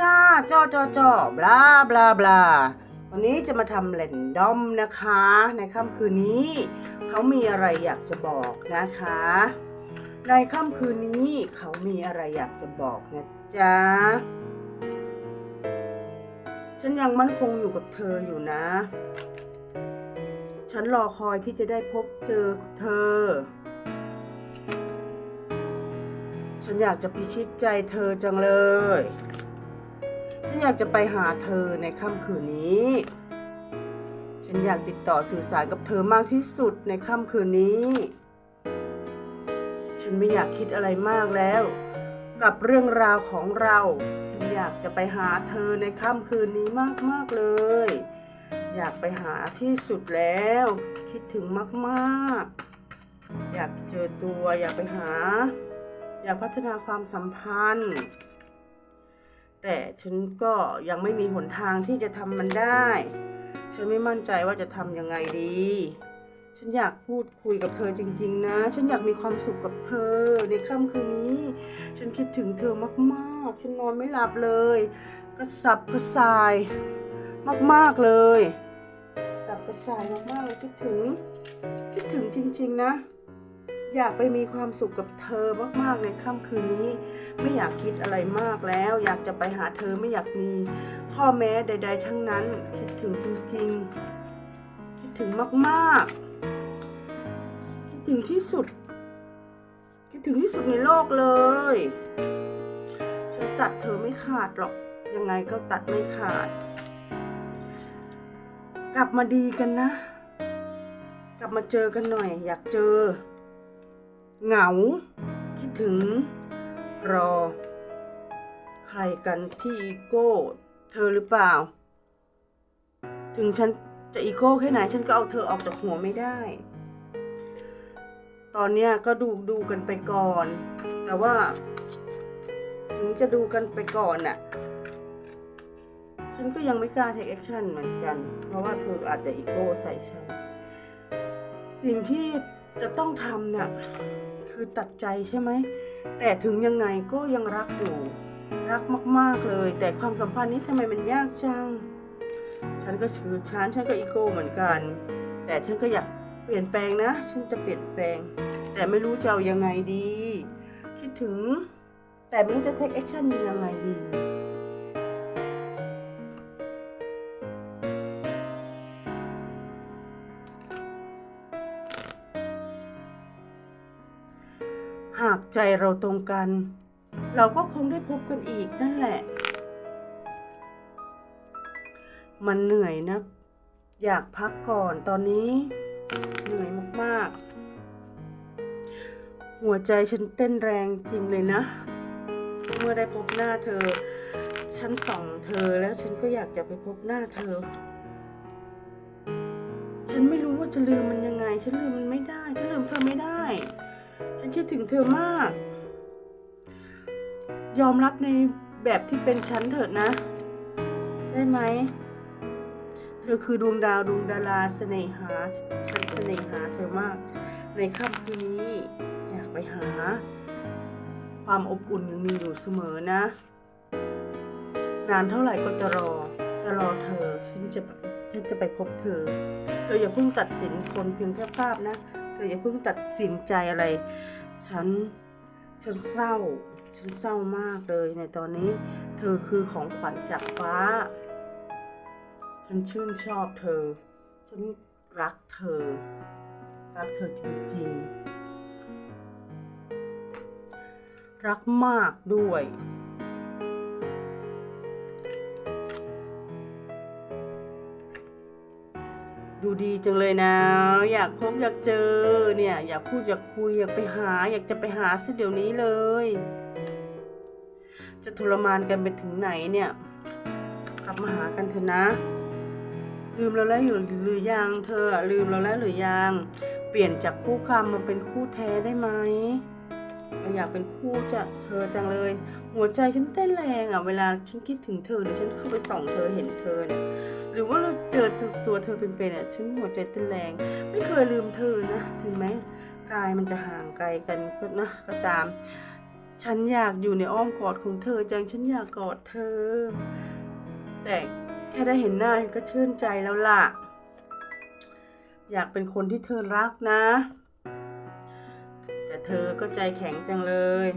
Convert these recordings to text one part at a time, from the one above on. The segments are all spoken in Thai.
ค่ะจอจอจอบลาบลาบลาวันนี้จะมาทำแรนดอมนะคะ ในค่ำคืนนี้ เขามีอะไรอยากจะบอกนะคะ ในค่ำคืนนี้เขามีอะไรอยากจะบอกนะจ๊ะฉันยังมั่นคงอยู่กับเธออยู่นะ ฉันรอคอยที่จะได้พบเจอเธอ ฉันอยากจะพิชิตใจเธอจังเลยฉันอยากจะไปหาเธอในค่ำคืนนี้ ฉันอยากติดต่อสื่อสารกับเธอมากที่สุดในค่ำคืนนี้ ฉันไม่อยากคิดอะไรมากแล้ว กับเรื่องราวของเรา ฉันอยากจะไปหาเธอในค่ำคืนนี้มากๆเลย อยากไปหาที่สุดแล้ว คิดถึงมากๆ อยากเจอตัวอยากไปหา อยากพัฒนาความสัมพันธ์ แต่ฉันก็ยังไม่มีหนทางที่จะทำมันได้ ฉันไม่มั่นใจว่าจะทำยังไงดี ฉันอยากพูดคุยกับเธอจริง ๆ นะ ฉันอยากมีความสุขกับเธอในค่ำคืนนี้ ฉันคิดถึงเธอมากๆ ฉันนอนไม่หลับเลย กระสับกระส่าย มากๆเลย กระสับกระส่ายมากๆเลยคิดถึง คิดถึงจริง ๆ นะ อยากไปมีความสุขกับเธอมากๆในค่ำคืนนี้ ไม่อยากคิดอะไรมากแล้ว อยากจะไปหาเธอไม่อยากมี ข้อแม้ใด ๆ ทั้งนั้น คิดถึงจริงๆ คิดถึงมากๆ คิดถึงที่สุด คิดถึงที่สุดในโลกเลย ฉันตัดเธอไม่ขาดหรอก ยังไงก็ตัดไม่ขาด กลับมาดีกันนะ กลับมาเจอกันหน่อย อยากเจอ เหงา คิดถึง รอ ใครกันที่อีโก้ เธอหรือเปล่า ถึงฉันจะอีโก้แค่ไหนฉันก็เอาเธอออกจากหัวไม่ได้ ตอนเนี้ยก็ดูดูกันไปก่อน แต่ว่า ถึงจะดูกันไปก่อนน่ะ ฉันก็ยังไม่กล้า take action เหมือนกัน เพราะว่าเธออาจจะอีโก้ใส่ฉัน สิ่งที่จะต้องทำน่ะ คือตัดใจใช่ไหม แต่ถึงยังไงก็ยังรักอยู่ รักมาก ๆเลย แต่ความสัมพันธ์นี้ทำไมมันยากจัง ฉันก็ถือฉันฉันก็อีโก้เหมือนกัน แต่ฉันก็อยากเปลี่ยนแปลงนะ ฉันจะเปลี่ยนแปลง แต่ไม่รู้จะเอายังไงดี คิดถึง แต่ไม่รู้จะ take action ยังไงดี หากใจเราตรงกัน เราก็คงได้พบกันอีกนั่นแหละ มันเหนื่อยนะ อยากพักก่อนตอนนี้ เหนื่อยมากๆ หัวใจฉันเต้นแรงจริงเลยนะ เมื่อได้พบหน้าเธอ ฉันส่องเธอแล้วฉันก็อยากจะไปพบหน้าเธอ ฉันไม่รู้ว่าจะลืมมันยังไง ฉันลืมมันไม่ได้ ฉันลืมเธอไม่ได้ คิดถึงเธอมาก ยอมรับในแบบที่เป็นฉันเถิดนะ ได้ไหม เธอคือดวงดาวดวงดาราเสน่หาฉันเสน่หาเธอมาก ในค่ำคืนนี้อยากไปหา ความอบอุ่นยังมีอยู่เสมอนะ นานเท่าไหร่ก็จะรอ จะรอเธอฉันจะฉันจะไปพบเธอ เธออย่าเพิ่งตัดสินคนเพียงแค่ภาพนะ เธออย่าเพิ่งตัดสินใจอะไร ฉัน ฉันเศร้า ฉันเศร้ามากเลยในตอนนี้ เธอคือของขวัญจากฟ้า ฉันชื่นชอบเธอ ฉันรักเธอ รักเธอจริงๆ รักมากด้วย ดีจังเลยนะ อยากพบอยากเจอเนี่ย อยากพูดอยากคุยอยากไปหา อยากจะไปหาซะเดี๋ยวนี้เลย จะทรมานกันไปถึงไหนเนี่ย กลับมาหากันเถอะนะ ลืมเราแล้วอยู่หรือยังเธอลืมเราแล้วหรือยัง เปลี่ยนจากคู่คำมาเป็นคู่แท้ได้ไหม อยากเป็นคู่จะเธอจังเลย หัวใจฉันเต้นแรงอะ เวลาฉันคิดถึงเธอหรือฉันเข้าไปส่องเธอเห็นเธอเนี่ยหรือว่าเราเจอตัวเธอเป็นๆอะฉันหัวใจเต้นแรง ไม่เคยลืมเธอนะถึงแม้กายมันจะห่างไกลกันก็นะก็ตาม ฉันอยากอยู่ในอ้อมกอดของเธอจังฉันอยากกอดเธอ แต่แค่ได้เห็นหน้าก็ชื่นใจแล้วล่ะ อยากเป็นคนที่เธอรักนะ เธอก็ใจแข็งจังเลย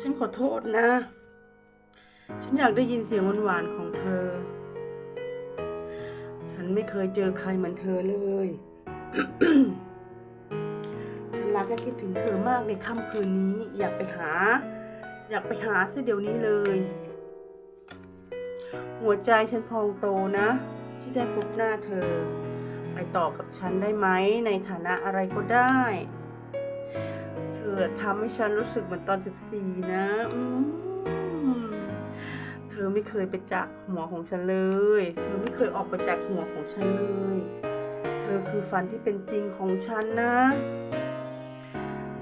ฉันขอโทษนะ ฉันอยากได้ยินเสียงหวานๆของเธอ ฉันไม่เคยเจอใครเหมือนเธอเลย ฉันรักและคิดถึงเธอมากในค่ำคืนนี้ อยากไปหา อยากไปหาซะเดี๋ยวนี้เลย หัวใจฉันพองโตนะ ที่ได้พบหน้าเธอ ไปต่อกับฉันได้ไหมในฐานะอะไรก็ได้ อทำให้ฉันรู้สึกเหมือนตอน 14 นะเธอไม่เคยไปจากหัวของฉันเลย เธอไม่เคยออกไปจากหัวของฉันเลย เธอคือฝันที่เป็นจริงของฉันนะ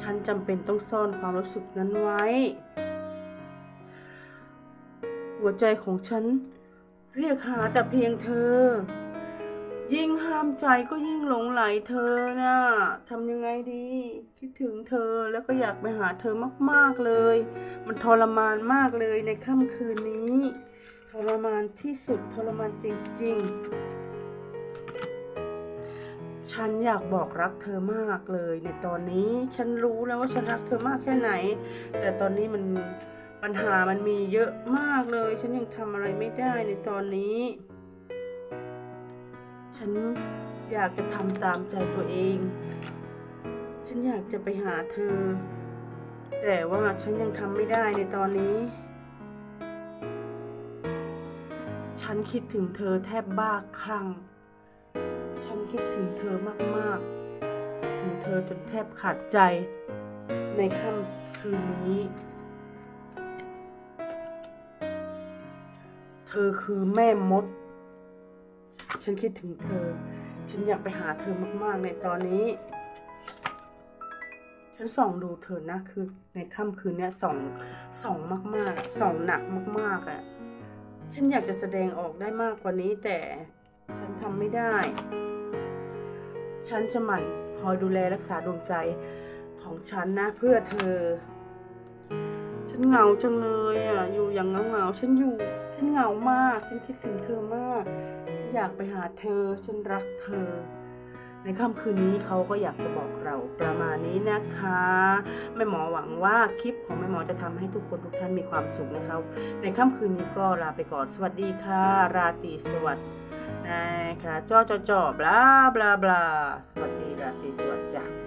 ฉันจำเป็นต้องซ่อนความรู้สึกนั้นไว้ หัวใจของฉันเรียกหาแต่เพียงเธอ ยิ่งห้ามใจก็ยิ่งหลงไหลเธอนะทำยังไงดี คิดถึงเธอแล้วก็อยากไปหาเธอมากๆเลย มันทรมานมากเลยในค่ำคืนนี้ ทรมานที่สุดทรมานจริงๆ ฉันอยากบอกรักเธอมากเลย ในตอนนี้ฉันรู้แล้วว่าฉันรักเธอมากแค่ไหน แต่ตอนนี้มันปัญหามันมีเยอะมากเลย ฉันยังทำอะไรไม่ได้ในตอนนี้ ฉันอยากจะทำตามใจตัวเอง ฉันอยากจะไปหาเธอ แต่ว่าฉันยังทำไม่ได้ในตอนนี้ ฉันคิดถึงเธอแทบบ้าคลั่ง ฉันคิดถึงเธอมากๆถึงเธอจนแทบขาดใจ ในค่ำคืนนี้ เธอคือแม่มด ฉันคิดถึงเธอ ฉันอยากไปหาเธอมากๆในตอนนี้ ฉันส่องดูเธอนะคือ ในค่ำคืนเนี้ยส่องส่องมากๆส่องหนักมากๆอะ่ะ ฉันอยากจะแสดงออกได้มากกว่านี้แต่ฉันทำไม่ได้ ฉันจะหมั่นคอยดูแลรักษาดวงใจของฉันนะเพื่อเธอ ฉันเหงาจังเลยอะ อยู่อย่างเหงาๆฉันอยู่ ฉันเหงามาก ฉันคิดถึงเธอมาก อยากไปหาเธอ ฉันรักเธอ ในค่ำคืนนี้เขาก็อยากจะบอกเราประมาณนี้นะคะแม่หมอหวังว่าคลิปของแม่หมอจะทำให้ทุกคนทุกท่านมีความสุขนะครับ ในค่ำคืนนี้ก็ลาไปก่อนสวัสดีค่ะ ราตรีสวัสดิ์นะคะจ้อจอจอบลาบลาบลาสวัสดีราตรีสวัสดิ์จ้ะ